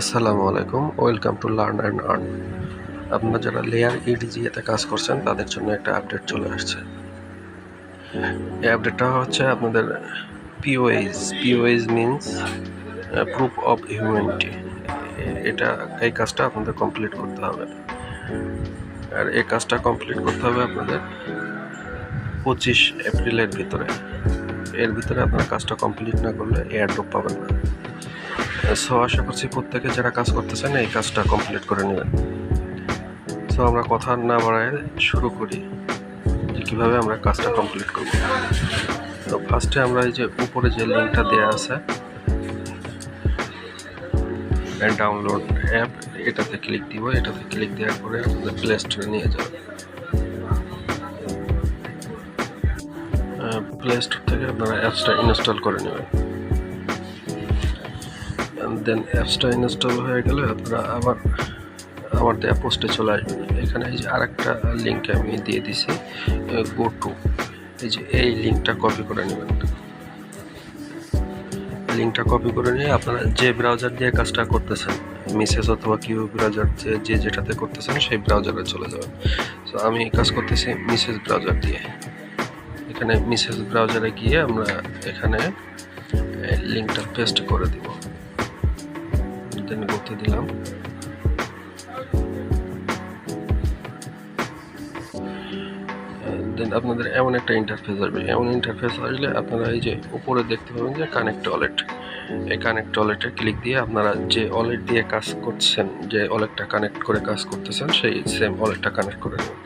আসসালামু আলাইকুম, welcome to learn and earn. আপনারা যারা লেয়ার ইডিজিএতে কাজ করছেন, তাদের জন্য একটা আপডেট চলে আসছে। এই আপডেটটা হচ্ছে আপনাদের POH POH means proof of humanity এটা, এই কাজটা আপনাদের কমপ্লিট করতে হবে। আর এই কাজটা কমপ্লিট করতে হবে আপনাদের পঁচিশ এপ্রিলের ভিতরে। এর ভিতরে আপনারা কাজটা কমপ্লিট না করলে এয়ারড্রপ পাবেন না। সো আশা করছি প্রত্যেকে যারা কাজ করতেছেন, এই কাজটা কমপ্লিট করে নেবেন। সো আমরা কথা না বাড়ায় শুরু করি যে কীভাবে আমরা কাজটা কমপ্লিট করব। তো ফার্স্টে আমরা এই যে উপরে যে লিঙ্কটা দেওয়া আছে ডাউনলোড অ্যাপ এটাতে ক্লিক দিব। এটাতে ক্লিক দেওয়ার পরে আমাদের প্লে স্টোরে নিয়ে যাবে প্লে স্টোর থেকে আপনারা অ্যাপসটা ইনস্টল করে নেবেন। দেন অ্যাপসটা ইনস্টল হয়ে গেলে আপনারা আবার আমার দেওয়া পোস্টে চলে আসবেন। এখানে এই যে আরেকটা লিঙ্ক আমি দিয়ে দিছি গো টু এই যে এই লিঙ্কটা কপি করে নেবেন। লিঙ্কটা কপি করে নিয়ে আপনারা যে ব্রাউজার দিয়ে কাজটা করতেছেন মিসেস অথবা কিউ ব্রাউজার যে যেটাতে করতেছেন, সেই ব্রাউজারে চলে যাবেন। তো আমি কাজ করতেছি মিসেস ব্রাউজার দিয়ে। এখানে মিসেস ব্রাউজারে গিয়ে আমরা এখানে লিঙ্কটা পেস্ট করে দিব। দেন করতে দিলাম। দেন আপনাদের এমন একটা ইন্টারফেস আসবে। এমন ইন্টারফেস আসলে আপনারা এই যে উপরে দেখতে পাবেন যে কানেক্ট ওয়ালেট এই কানেক্ট ওয়ালেটে ক্লিক দিয়ে আপনারা যে ওয়ালেট দিয়ে কাজ করছেন, যে ওয়ালেটটা কানেক্ট করে কাজ করতেছেন, সেই সেম ওয়ালেটটা কানেক্ট করে নেবেন।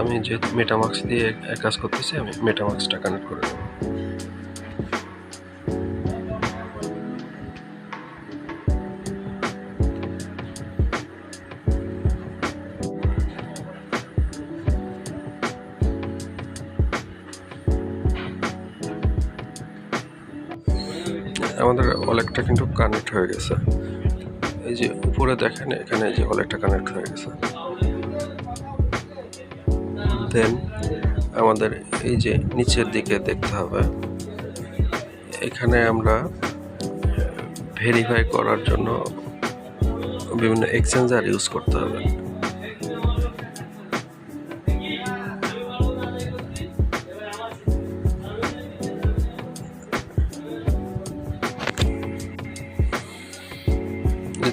আমি যেহেতু মেটামাক্স দিয়ে কাজ করতেছি, আমি মেটামাক্সটা কানেক্ট করে নেব। আমাদের ওয়ালেটটা কিন্তু কানেক্ট হয়ে গেছে। এই যে উপরে দেখেন, এখানে যে ওয়ালেটটা কানেক্ট হয়ে গেছে। দেন আমাদের এই যে নিচের দিকে দেখতে হবে। এখানে আমরা ভেরিফাই করার জন্য বিভিন্ন এক্সচেঞ্জার ইউজ করতে হবে।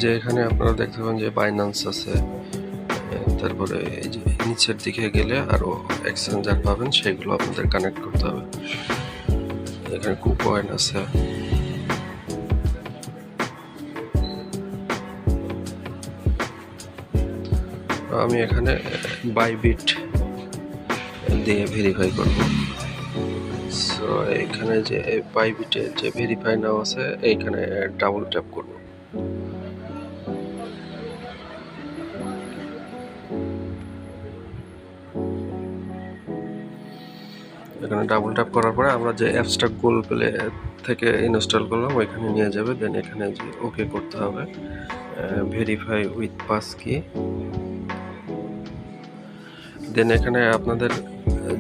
যে এখানে আপনারা দেখতে পাবেন যে বাইন্যান্স আছে তারপরে এই যে নিচের দিকে গেলে আরও এক্সচেঞ্জার পাবেন, সেগুলো আপনাদের কানেক্ট করতে হবে। এখানে কুকয়েন আছে। আমি এখানে বাইবিট দিয়ে ভেরিফাই করব। সো এখানে যে বাইবিটে যে ভেরিফাই নাও আছে এইখানে ডাবল ট্যাপ করব। এখানে ডাবল ট্যাপ করার পরে আমরা যে অ্যাপসটা গুগল প্লে থেকে ইনস্টল করলাম, ওইখানে নিয়ে যাবে। দেন এখানে যে ওকে করতে হবে। ভেরিফাই উইথ পাস কি দেন এখানে আপনাদের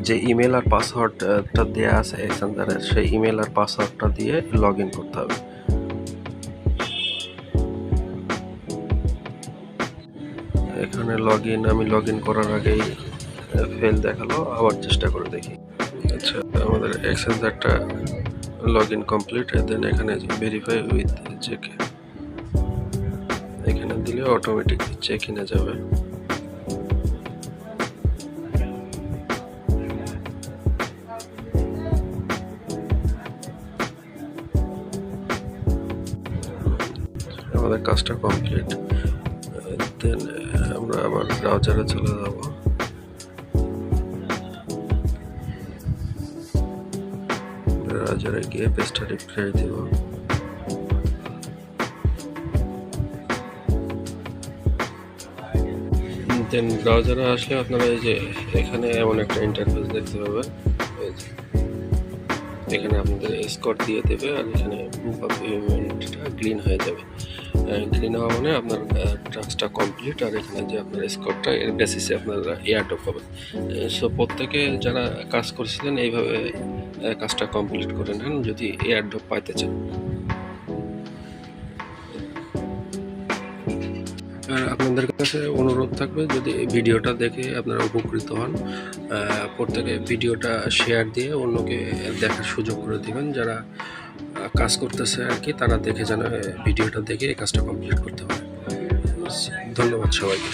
যে ইমেল আর পাসওয়ার্ডটা দেওয়া আছে এক্সেঞ্জারের সেই ইমেল আর পাসওয়ার্ডটা দিয়ে লগ করতে হবে। এখানে লগ আমি লগ করার আগেই ফেল দেখাল, আবার চেষ্টা করে দেখি। আচ্ছা আমাদের এক্সেঞ্জারটা লগ ইন কমপ্লিট দেন এখানে ভেরিফাই উইথ চেক এখানে দিলে অটোমেটিক চেক ইনে যাবে। আমাদের কাজটা কমপ্লিট দেন আমরা আবার ব্রাউজারে চলে যাব। ব্রাউজারে গিয়ে পেজটা রিফ্রেশ দিব। দেন ব্রাউজারে আসলে আপনারা এই যে এখানে এমন একটা ইন্টারফেস দেখতে পাবেন। এখানে আপনাদের স্কট দিয়ে দেবে আর এখানে পেমেন্টটা গ্রিন হয়ে যাবে। গ্রিন হওয়া মানে আপনার টাস্কটা কমপ্লিট আর এখানে যে আপনার স্কোরটা এর বেসিসে আপনারা এয়ারড্রপ পাবেন। সো প্রত্যেকে যারা কাজ করছিলেন, এইভাবে কাজটা কমপ্লিট করে নেন যদি এয়ারড্রপ পাইতে চান। আর আপনাদের কাছে অনুরোধ থাকবে, যদি ভিডিওটা দেখে আপনারা উপকৃত হন প্রত্যেকে ভিডিওটা শেয়ার দিয়ে অন্যকে দেখার সুযোগ করে দিবেন, যারা কাজ করতেছে আর কি, তারা দেখে যেন ভিডিওটা দেখে এই কাজটা কমপ্লিট করতে হবে। ধন্যবাদ সবাইকে।